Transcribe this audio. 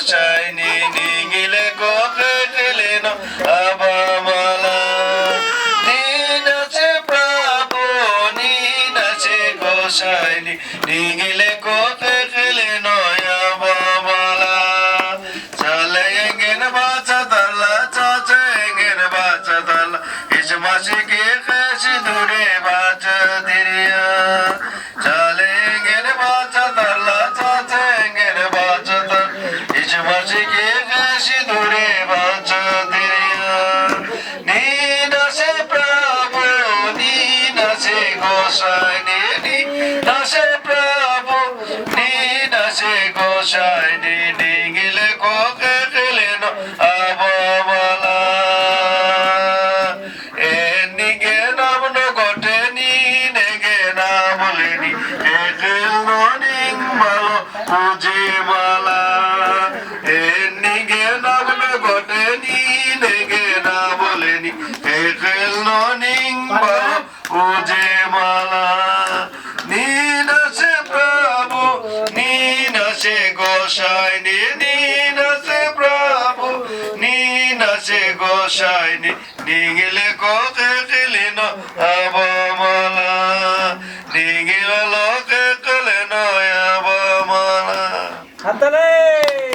গোসাই নি নিগিলে দিন আছে প্রভু, নীন আছে গোসাই নি নিগিলে কোকে গেলেন আবামালা। চলে গেন বাচ্চা তালা চাচে গোসাই নীন আসে প্রভু, নীন আসে গোসাই, নীন গিলে কোকে গেলেন আবামালা এনিগে নাম নি নেগে না বলেনি একেল ননিং ভালো পুজে মালা এনিগে নাম নি নেগে না বলেনি ভালো পুজে মালা নীনাসে প্রভু নীনাসে গোসাই নি নীনাসে প্রভু নীনাসে গোসাই নি। নিগিলে কোকে গেলিন আবমালা নিগিলে লোকে কলে নয় আবমালা হাততালি!